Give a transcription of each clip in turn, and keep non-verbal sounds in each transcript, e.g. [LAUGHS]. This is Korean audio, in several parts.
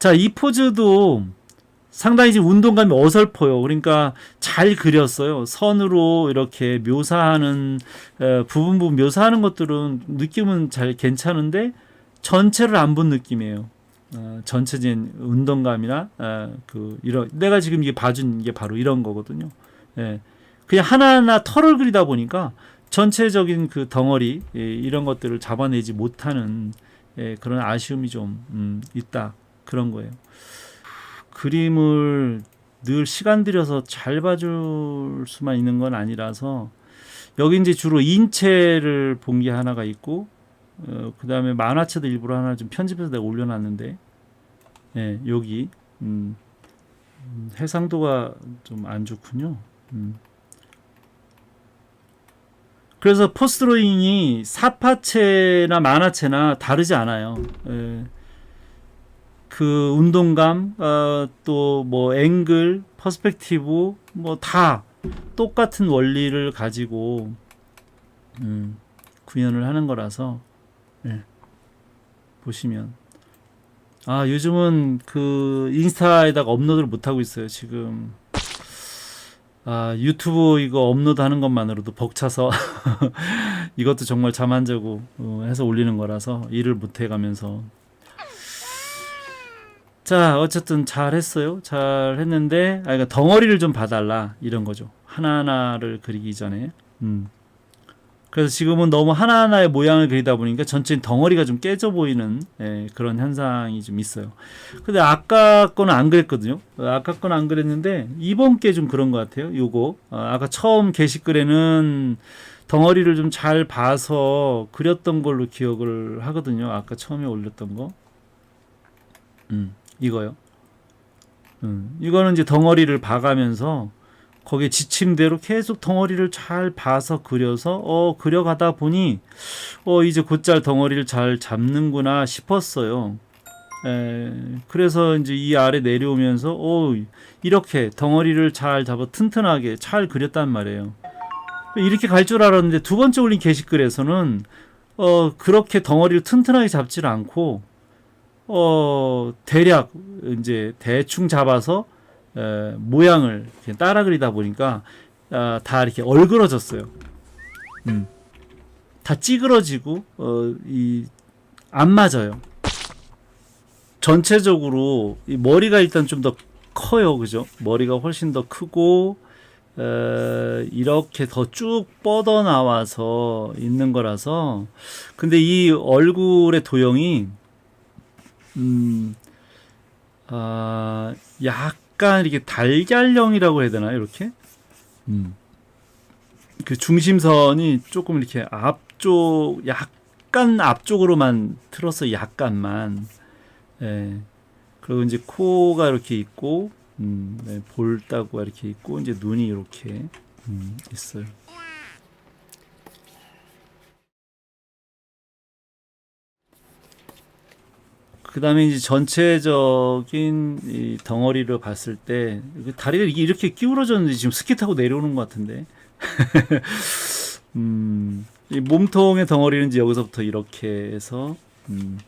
자, 이 포즈도 상당히 지금 운동감이 어설퍼요. 그러니까 잘 그렸어요. 선으로 이렇게 묘사하는 어, 부분 부분 묘사하는 것들은 느낌은 잘 괜찮은데 전체를 안 본 느낌이에요. 어, 전체적인 운동감이나 어, 그 이런 내가 지금 이게 봐준 게 바로 이런 거거든요. 예. 그냥 하나하나 털을 그리다 보니까 전체적인 그 덩어리 예, 이런 것들을 잡아내지 못하는 예, 그런 아쉬움이 좀 음, 있다 그런 거예요. 그림을 늘 시간 들여서 잘 봐줄 수만 있는 건 아니라서 여기 이제 주로 인체를 본 게 하나가 있고 어, 그 다음에 만화책도 일부러 하나 좀 편집해서 내가 올려놨는데 예, 여기 음, 음, 해상도가 좀 안 좋군요. 음. 그래서 포스트로잉이 사파체나 만화체나 다르지 않아요. 예. 그 운동감, 어, 또뭐 앵글, 퍼스펙티브, 뭐 다 똑같은 원리를 가지고 음, 구현을 하는 거라서 예. 보시면 아 요즘은 그 인스타에다가 업로드를 못 하고 있어요 지금 아 유튜브 이거 업로드 하는 것만으로도 벅차서 [LAUGHS] 이것도 정말 잠 안 자고 어, 해서 올리는 거라서 일을 못 해가면서 자 어쨌든 잘 했어요 잘 했는데 아 그러니까 덩어리를 좀 봐달라 이런 거죠 하나하나를 그리기 전에 음. 그래서 지금은 너무 하나하나의 모양을 그리다 보니까 전체 덩어리가 좀 깨져 보이는 예, 그런 현상이 좀 있어요. 근데 아까 거는 안 그랬거든요. 어, 아까 거는 안 그랬는데 이번 게 좀 그런 것 같아요. 요거 어, 아까 처음 게시글에는 덩어리를 좀 잘 봐서 그렸던 걸로 기억을 하거든요. 아까 처음에 올렸던 거. 음, 이거요. 음, 이거는 이제 덩어리를 봐가면서 거기에 지침대로 계속 덩어리를 잘 봐서 그려서 어 그려가다 보니 어 이제 곧잘 덩어리를 잘 잡는구나 싶었어요. 에, 그래서 이제 이 아래 내려오면서 어 이렇게 덩어리를 잘 잡아 튼튼하게 잘 그렸단 말이에요. 이렇게 갈 줄 알았는데 두 번째 올린 게시글에서는 어 그렇게 덩어리를 튼튼하게 잡지를 않고 어 대략 이제 대충 잡아서 에, 모양을 따라 그리다 보니까 아, 다 이렇게 얼그러졌어요. 음. 다 찌그러지고 어, 이, 안 맞아요. 전체적으로 이 머리가 일단 좀 더 커요, 그죠? 머리가 훨씬 더 크고 에, 이렇게 더 쭉 뻗어 나와서 있는 거라서 근데 이 얼굴의 도형이 음, 아, 약간 이렇게 달걀형이라고 해야 되나요? 이렇게? 음. 그 중심선이 조금 이렇게 앞쪽, 약간 앞쪽으로만 틀어서 약간만. 예. 그리고 이제 코가 이렇게 있고, 음, 네, 볼따구가 이렇게 있고, 이제 눈이 이렇게, 음, 있어요. 그 다음에 이제 전체적인 이 덩어리를 봤을 때, 이게 이렇게 기울어졌는지 지금 스키 타고 내려오는 것 같은데. [LAUGHS] 음, 이 몸통의 덩어리는 이제 여기서부터 이렇게 해서, 음,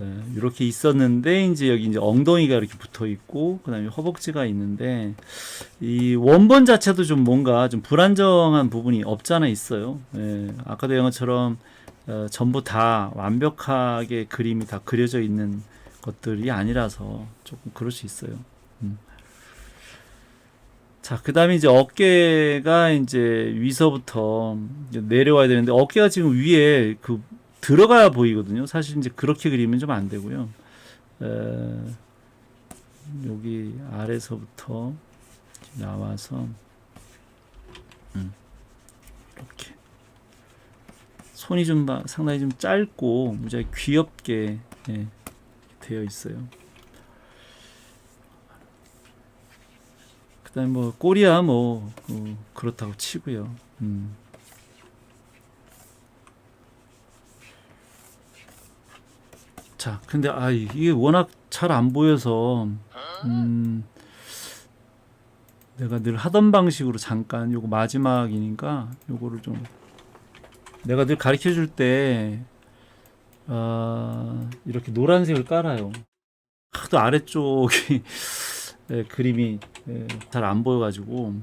에, 이렇게 있었는데, 이제 여기 이제 엉덩이가 이렇게 붙어 있고, 그 다음에 허벅지가 있는데, 이 원본 자체도 좀 뭔가 좀 불안정한 부분이 없잖아 있어요. 예, 아까도 것처럼, 어, 전부 다 완벽하게 그림이 다 그려져 있는 것들이 아니라서 조금 그럴 수 있어요. 음. 자, 그 다음에 이제 어깨가 이제 위서부터 내려와야 되는데 어깨가 지금 위에 그 들어가야 보이거든요. 사실 이제 그렇게 그리면 좀 안 되고요. 에, 여기 아래서부터 나와서 음, 이렇게 손이 좀 봐- 상당히 좀 짧고 무지하게 귀엽게 예, 되어 있어요. 그다음에 뭐 꼬리야 뭐 어, 그렇다고 치고요. 음. 자, 근데 아 이게 워낙 잘 안 보여서 음, 내가 늘 하던 방식으로 잠깐 요거 마지막이니까 요거를 좀 내가 늘 가르쳐 줄 때, 아, 이렇게 노란색을 깔아요. 하도 아래쪽이 [LAUGHS] 예, 그림이 잘 안 보여가지고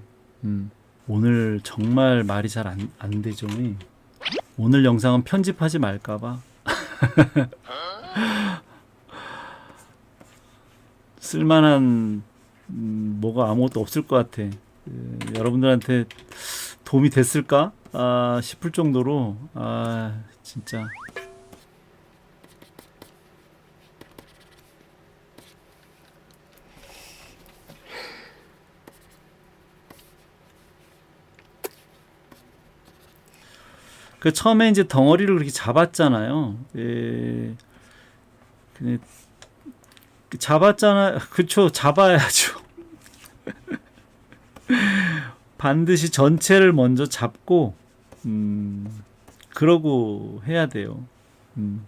음, 오늘 정말 말이 잘 안 안 되죠. 오늘 영상은 편집하지 말까봐 [LAUGHS] 쓸만한 음, 뭐가 아무것도 없을 것 같아. 예, 여러분들한테 도움이 됐을까 아, 싶을 정도로 아 진짜 그 처음에 이제 덩어리를 그렇게 잡았잖아요. 예. 그 잡았잖아. [LAUGHS] 그쵸. 잡아야죠. [LAUGHS] 반드시 전체를 먼저 잡고, 음, 그러고 해야 돼요. 음.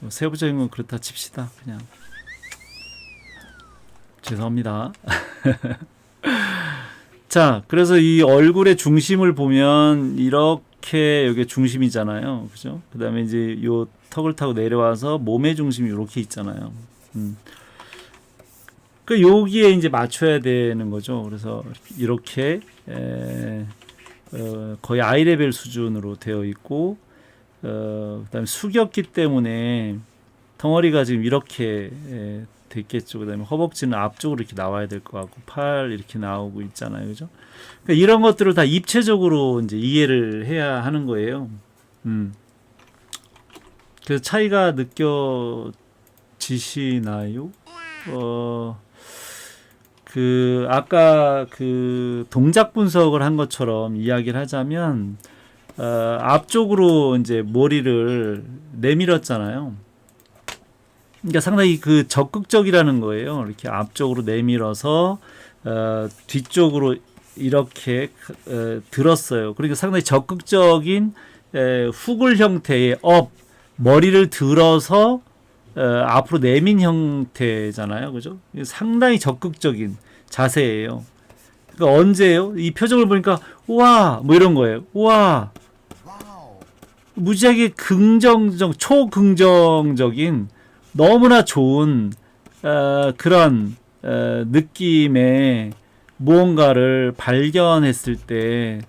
뭐 세부적인 건 그렇다 칩시다. 그냥. 죄송합니다. [LAUGHS] 자, 그래서 이 얼굴의 중심을 보면 이렇게 여기 중심이잖아요. 그죠? 그 다음에 이제 요 턱을 타고 내려와서 몸의 중심이 이렇게 있잖아요. 음. 그 여기에 이제 맞춰야 되는 거죠. 그래서 이렇게 에, 어, 거의 아이 레벨 수준으로 되어 있고, 어, 그다음에 숙였기 때문에 덩어리가 지금 이렇게 에, 됐겠죠. 그다음에 허벅지는 앞쪽으로 이렇게 나와야 될 것 같고, 팔 이렇게 나오고 있잖아요, 그죠? 그러니까 이런 것들을 다 입체적으로 이제 이해를 해야 하는 거예요. 음. 그래서 차이가 느껴지시나요? 어, 그, 아까 그 동작 분석을 한 것처럼 이야기를 하자면, 어, 앞쪽으로 이제 머리를 내밀었잖아요. 그러니까 상당히 그 적극적이라는 거예요. 이렇게 앞쪽으로 내밀어서, 어, 뒤쪽으로 이렇게 어, 들었어요. 그러니까 상당히 적극적인 에, 후글 형태의 업, 머리를 들어서 어, 앞으로 내민 형태잖아요. 그죠? 상당히 적극적인 자세예요. 그러니까 언제예요? 이 표정을 보니까 우와 뭐 이런 거예요. 우와 무지하게 긍정적 초긍정적인 너무나 좋은 어, 그런 어, 느낌의 무언가를 발견했을 때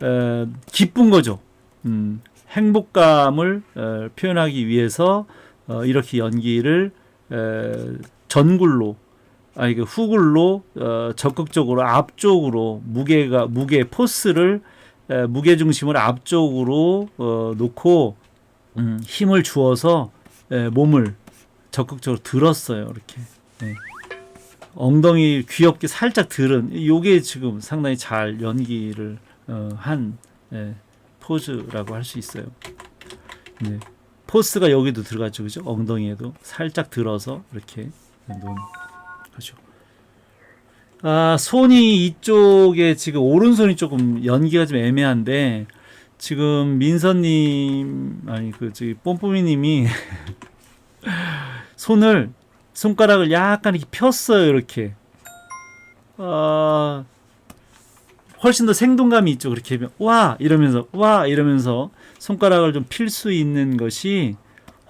어, 기쁜 거죠. 음, 행복감을 어, 표현하기 위해서 어, 이렇게 연기를 에, 전굴로 아니 그 후굴로 어, 적극적으로 앞쪽으로 무게가 무게 포스를 에, 무게 중심을 앞쪽으로 어, 놓고 음, 힘을 주어서 에, 몸을 적극적으로 들었어요 이렇게 네. 엉덩이 귀엽게 살짝 들은 요게 지금 상당히 잘 연기를 어, 한 예, 포즈라고 할 수 있어요. 네. 포스가 여기도 들어갔죠, 그죠? 엉덩이에도 살짝 들어서 이렇게 놓은 거죠. 아, 손이 이쪽에 지금 오른손이 조금 연기가 좀 애매한데 지금 민서님 아니 그 저기 뽐뿌미님이 [LAUGHS] 손을 손가락을 약간 이렇게 폈어요, 이렇게. 아, 훨씬 더 생동감이 있죠. 그렇게 하면 와 이러면서 와 이러면서 손가락을 좀 필 수 있는 것이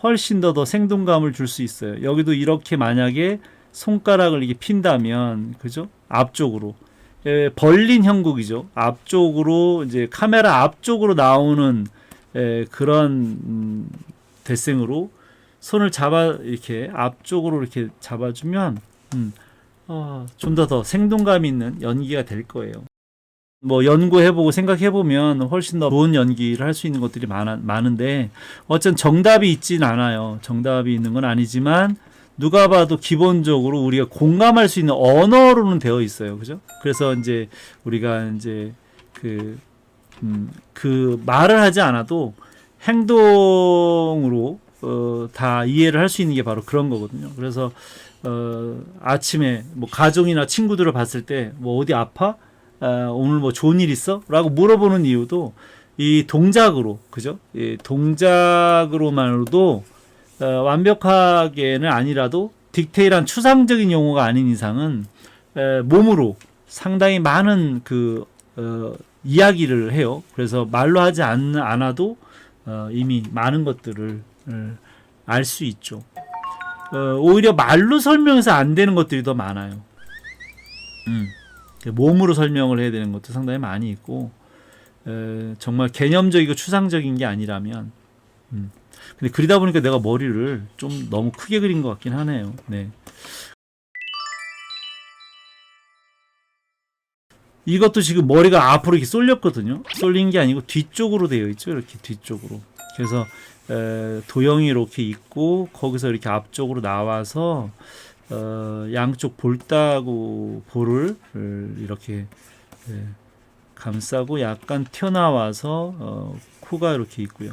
훨씬 더 더 생동감을 줄 수 있어요. 여기도 이렇게 만약에 손가락을 이렇게 핀다면 그죠? 앞쪽으로 예, 벌린 형국이죠. 앞쪽으로 이제 카메라 앞쪽으로 나오는 예, 그런 음, 대생으로 손을 잡아 이렇게 앞쪽으로 이렇게 잡아주면 음, 어, 좀더더 생동감 있는 연기가 될 거예요. 뭐 연구해보고 생각해보면 훨씬 더 좋은 연기를 할 수 있는 것들이 많아, 많은데 어쨌든 정답이 있진 않아요. 정답이 있는 건 아니지만 누가 봐도 기본적으로 우리가 공감할 수 있는 언어로는 되어 있어요. 그죠? 그래서 이제 우리가 이제 그, 음, 그 말을 하지 않아도 행동으로 어, 다 이해를 할 수 있는 게 바로 그런 거거든요. 그래서 어, 아침에 뭐 가족이나 친구들을 봤을 때 뭐 어디 아파? 아, 오늘 뭐 좋은 일 있어? 라고 물어보는 이유도 이 동작으로 그죠? 이 동작으로만으로도 어, 완벽하게는 아니라도 디테일한 추상적인 용어가 아닌 이상은 에, 몸으로 상당히 많은 그 어, 이야기를 해요. 그래서 말로 하지 않, 않아도 어, 이미 많은 것들을 알 수 있죠. 어, 오히려 말로 설명해서 안 되는 것들이 더 많아요. 음, 몸으로 설명을 해야 되는 것도 상당히 많이 있고 에, 정말 개념적이고 추상적인 게 아니라면 음. 근데 그리다 보니까 내가 머리를 좀 너무 크게 그린 것 같긴 하네요. 네. 이것도 지금 머리가 앞으로 이렇게 쏠렸거든요. 쏠린 게 아니고 뒤쪽으로 되어 있죠. 이렇게 뒤쪽으로. 그래서 에, 도형이 이렇게 있고 거기서 이렇게 앞쪽으로 나와서 어, 양쪽 볼따구 볼을 이렇게 에, 감싸고 약간 튀어나와서 어, 코가 이렇게 있고요.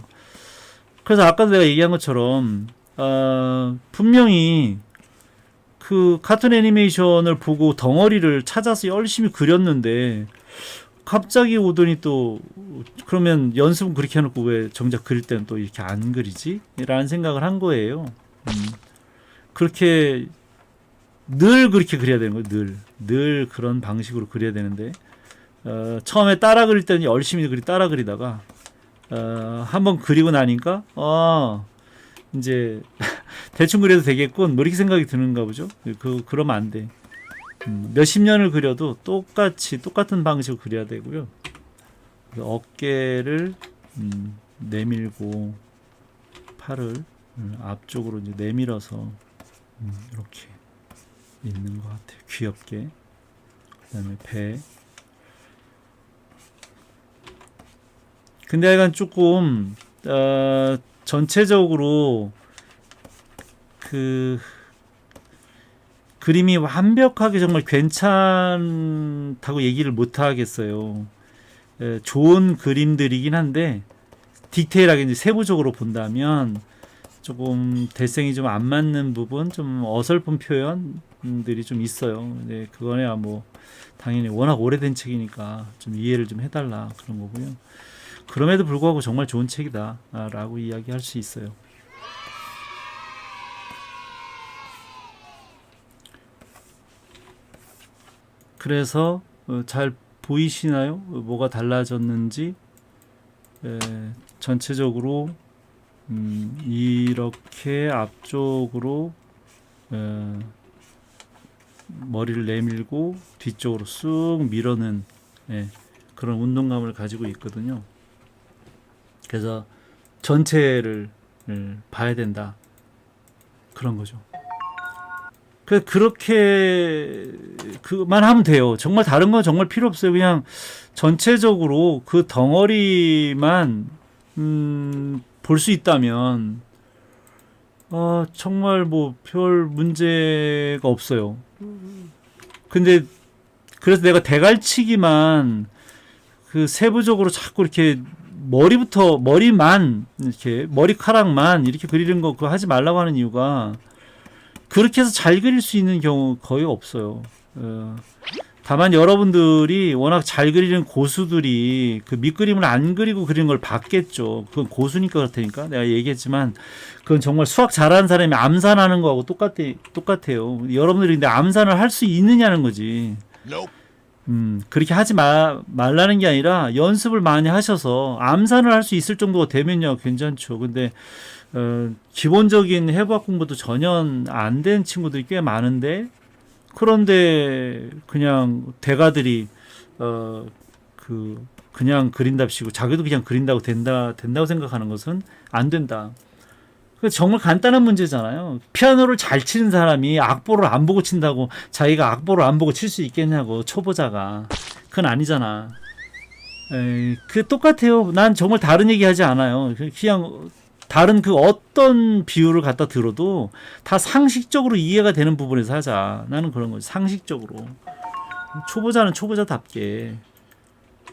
그래서 아까도 내가 얘기한 것처럼 어, 분명히 그 카툰 애니메이션을 보고 덩어리를 찾아서 열심히 그렸는데 갑자기 오더니 또 그러면 연습은 그렇게 해놓고 왜 정작 그릴 때는 또 이렇게 안 그리지? 라는 생각을 한 거예요. 음, 그렇게 늘 그렇게 그려야 되는 거예요. 늘. 늘 그런 방식으로 그려야 되는데 어, 처음에 따라 그릴 때는 열심히 그리 따라 그리다가 어, 한번 그리고 나니까 어, 이제 [LAUGHS] 대충 그려도 되겠군 뭐 이렇게 생각이 드는가 보죠. 그 그러면 안 돼. 음, 몇십 년을 그려도 똑같이 똑같은 방식으로 그려야 되고요. 어깨를 음, 내밀고 팔을 음, 앞쪽으로 이제 내밀어서 음, 이렇게 있는 것 같아요. 귀엽게. 그 다음에 배. 근데 약간 조금 어, 전체적으로 그 그림이 완벽하게 정말 괜찮다고 얘기를 못 하겠어요. 에, 좋은 그림들이긴 한데 디테일하게 이제 세부적으로 본다면 조금 대생이 좀 안 맞는 부분, 좀 어설픈 표현들이 좀 있어요. 근데 그거야 뭐 당연히 워낙 오래된 책이니까 좀 이해를 좀 해달라 그런 거고요. 그럼에도 불구하고 정말 좋은 책이다라고 이야기할 수 있어요. 그래서 어, 잘 보이시나요? 어, 뭐가 달라졌는지 에, 전체적으로 음, 이렇게 앞쪽으로 에, 머리를 내밀고 뒤쪽으로 쑥 밀어는 예, 그런 운동감을 가지고 있거든요. 그래서 전체를 을 봐야 된다 그런 거죠. 그 그렇게 그만 하면 돼요. 정말 다른 건 정말 필요 없어요. 그냥 전체적으로 그 덩어리만 음, 볼 수 있다면 아, 정말 뭐 별 문제가 없어요. 근데 그래서 내가 대갈치기만 그 세부적으로 자꾸 이렇게 머리부터 머리만 이렇게 머리카락만 이렇게 그리는 거 그거 하지 말라고 하는 이유가 그렇게 해서 잘 그릴 수 있는 경우 거의 없어요. 어, 다만 여러분들이 워낙 잘 그리는 고수들이 그 밑그림을 안 그리고 그리는 걸 봤겠죠. 그건 고수니까 그렇다니까. 내가 얘기했지만 그건 정말 수학 잘하는 사람이 암산하는 거하고 똑같아, 똑같아요. 여러분들이 근데 암산을 할 수 있느냐는 거지. 음, 그렇게 하지 마, 말라는 게 아니라 연습을 많이 하셔서 암산을 할 수 있을 정도가 되면요, 괜찮죠. 근데, 어, 기본적인 해부학 공부도 전혀 안 된 친구들이 꽤 많은데, 그런데 그냥 대가들이, 어, 그, 그냥 그린답시고 자기도 그냥 그린다고 된다, 된다고 생각하는 것은 안 된다. 그 정말 간단한 문제잖아요. 피아노를 잘 치는 사람이 악보를 안 보고 친다고 자기가 악보를 안 보고 칠 수 있겠냐고 초보자가 그건 아니잖아. 에이, 그 똑같아요. 난 정말 다른 얘기 하지 않아요. 그냥 다른 그 어떤 비유를 갖다 들어도 다 상식적으로 이해가 되는 부분에서 하자. 나는 그런 거지. 상식적으로. 초보자는 초보자답게.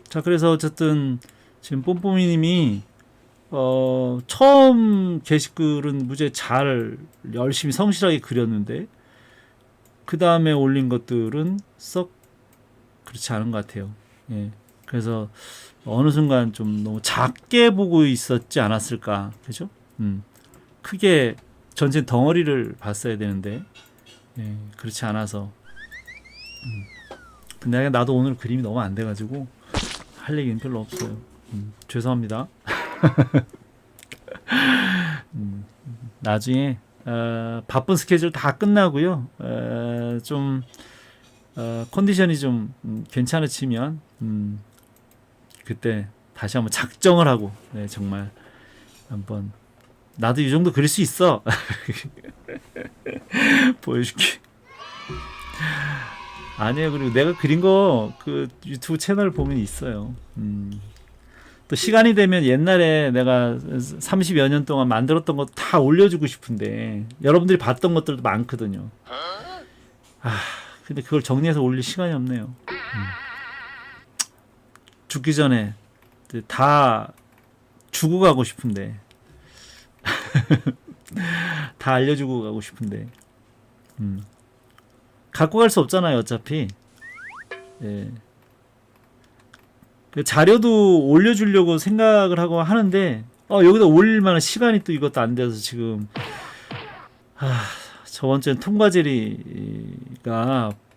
자, 그래서 어쨌든 지금 뽐뽐이 님이 어, 처음 게시글은 무지 잘 열심히 성실하게 그렸는데 그 다음에 올린 것들은 썩 그렇지 않은 것 같아요. 예. 그래서 어느 순간 좀 너무 작게 보고 있었지 않았을까, 그죠? 음. 크게 전체 덩어리를 봤어야 되는데 예, 그렇지 않아서. 음. 근데 나도 오늘 그림이 너무 안 돼가지고 할 얘기는 별로 없어요. 음, 죄송합니다. [LAUGHS] 음, 나중에 어, 어, 바쁜 스케줄 다 끝나고요. 어, 좀 어, 컨디션이 좀 음, 괜찮아지면 음, 그때 다시 한번 작정을 하고 네, 정말 한번 나도 이 정도 그릴 수 있어 [LAUGHS] 보여줄게. 아니에요. 그리고 내가 그린 거 그 유튜브 채널 보면 있어요. 음. 또 시간이 되면 옛날에 내가 30여 년 동안 만들었던 거 다 올려주고 싶은데 여러분들이 봤던 것들도 많거든요. 아, 근데 그걸 정리해서 올릴 시간이 없네요. 음. 죽기 전에 다 주고 가고 싶은데 [LAUGHS] 다 알려주고 가고 싶은데 음. 갖고 갈 수 없잖아요, 어차피. 예. 그 자료도 올려주려고 생각을 하고 하는데, 어, 여기다 올릴 만한 시간이 또 이것도 안 돼서 지금, 아, 저번 주엔 통과제리가,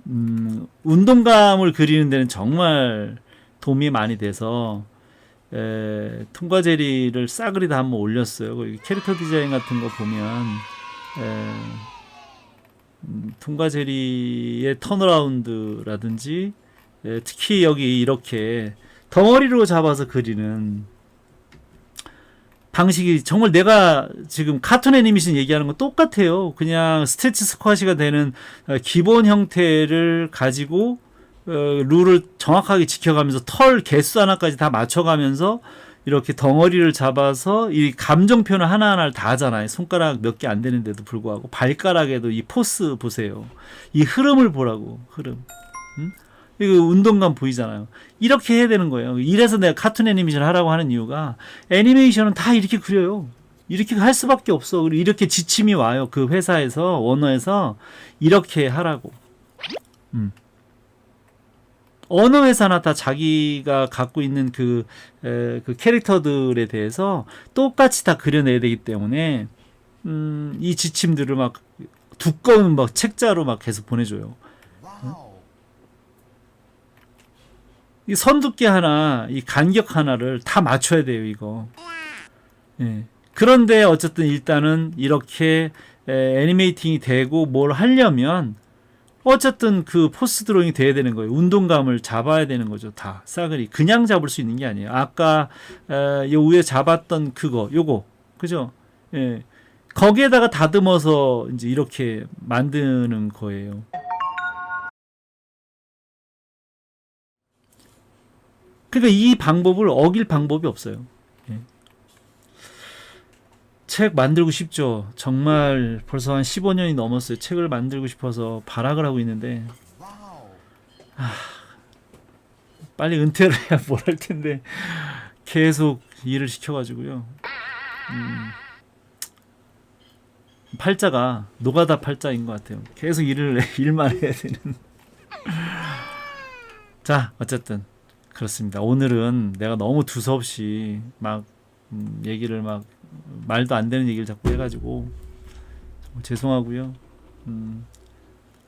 음, 운동감을 그리는 데는 정말 도움이 많이 돼서, 에, 통과 제리를 싸그리 다 한번 올렸어요. 캐릭터 디자인 같은 거 보면, 에, 음, 통과 제리의 턴어라운드라든지 예, 특히 여기 이렇게 덩어리로 잡아서 그리는 방식이 정말 내가 지금 카툰 애니메이션 얘기하는 거 똑같아요. 그냥 스태치 스쿼시가 되는 어, 기본 형태를 가지고 어, 룰을 정확하게 지켜가면서 털 개수 하나까지 다 맞춰가면서 이렇게 덩어리를 잡아서 이 감정 표현을 하나하나를 다 하잖아요. 손가락 몇 개 안 되는데도 불구하고 발가락에도 이 포스 보세요. 이 흐름을 보라고 흐름. 응? 이거 운동감 보이잖아요. 이렇게 해야 되는 거예요. 이래서 내가 카툰 애니메이션 하라고 하는 이유가 애니메이션은 다 이렇게 그려요. 이렇게 할 수밖에 없어. 그리고 이렇게 지침이 와요. 그 회사에서 원어에서 이렇게 하라고. 음. 어느 회사나 다 자기가 갖고 있는 그, 에, 그 캐릭터들에 대해서 똑같이 다 그려내야 되기 때문에 음, 이 지침들을 막 두꺼운 막 책자로 막 계속 보내줘요. 이 선두께 하나, 이 간격 하나를 다 맞춰야 돼요, 이거. 예. 그런데 어쨌든 일단은 이렇게 에, 애니메이팅이 되고 뭘 하려면 어쨌든 그 포스 드로잉이 돼야 되는 거예요. 운동감을 잡아야 되는 거죠. 다 싸그리 그냥 잡을 수 있는 게 아니에요. 아까 에, 요 위에 잡았던 그거, 요거, 그죠? 예, 거기에다가 다듬어서 이제 이렇게 만드는 거예요. 그러니까 이 방법을 어길 방법이 없어요. 예. 책 만들고 싶죠. 정말 벌써 한 15년이 넘었어요. 책을 만들고 싶어서 발악을 하고 있는데 아, 빨리 은퇴를 해야 뭘 할 텐데 계속 일을 시켜가지고요. 음, 팔자가 노가다 팔자인 것 같아요. 계속 일을 [LAUGHS] 일만 해야 되는. 자, 어쨌든 그렇습니다. 오늘은 내가 너무 두서없이 막 음, 얘기를 막 말도 안 되는 얘기를 자꾸 해가지고 죄송하고요. 음,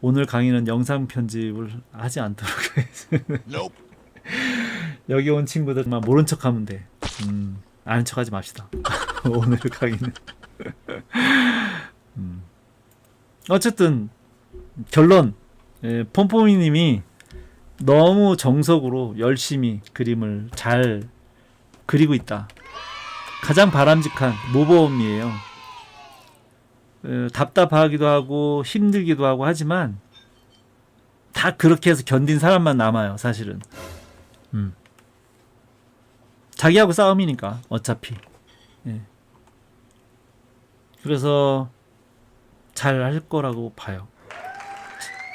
오늘 강의는 영상 편집을 하지 않도록 [LAUGHS] 하겠습니다. 여기 온 친구들 정말 모른 척하면 돼. 음, 아는 척하지 맙시다. [LAUGHS] 오늘 강의는. 음. 어쨌든 결론 예, 폼폼이님이 너무 정석으로 열심히 그림을 잘 그리고 있다. 가장 바람직한 모범이에요. 어, 답답하기도 하고 힘들기도 하고 하지만 다 그렇게 해서 견딘 사람만 남아요. 사실은. 음. 자기하고 싸움이니까 어차피. 예. 그래서 잘 할 거라고 봐요.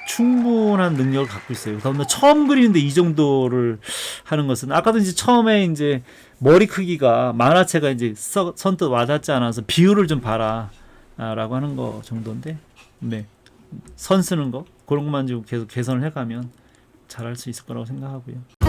충분한 능력을 갖고 있어요. 처음 그리는데 이 정도를 하는 것은 아까도 이제 처음에 이제 머리 크기가 만화체가 이제 서, 선뜻 와닿지 않아서 비율을 좀 봐라라고 하는 거 정도인데, 네. 선 쓰는 거 그런 것만 좀 계속 개선을 해가면 잘할 수 있을 거라고 생각하고요.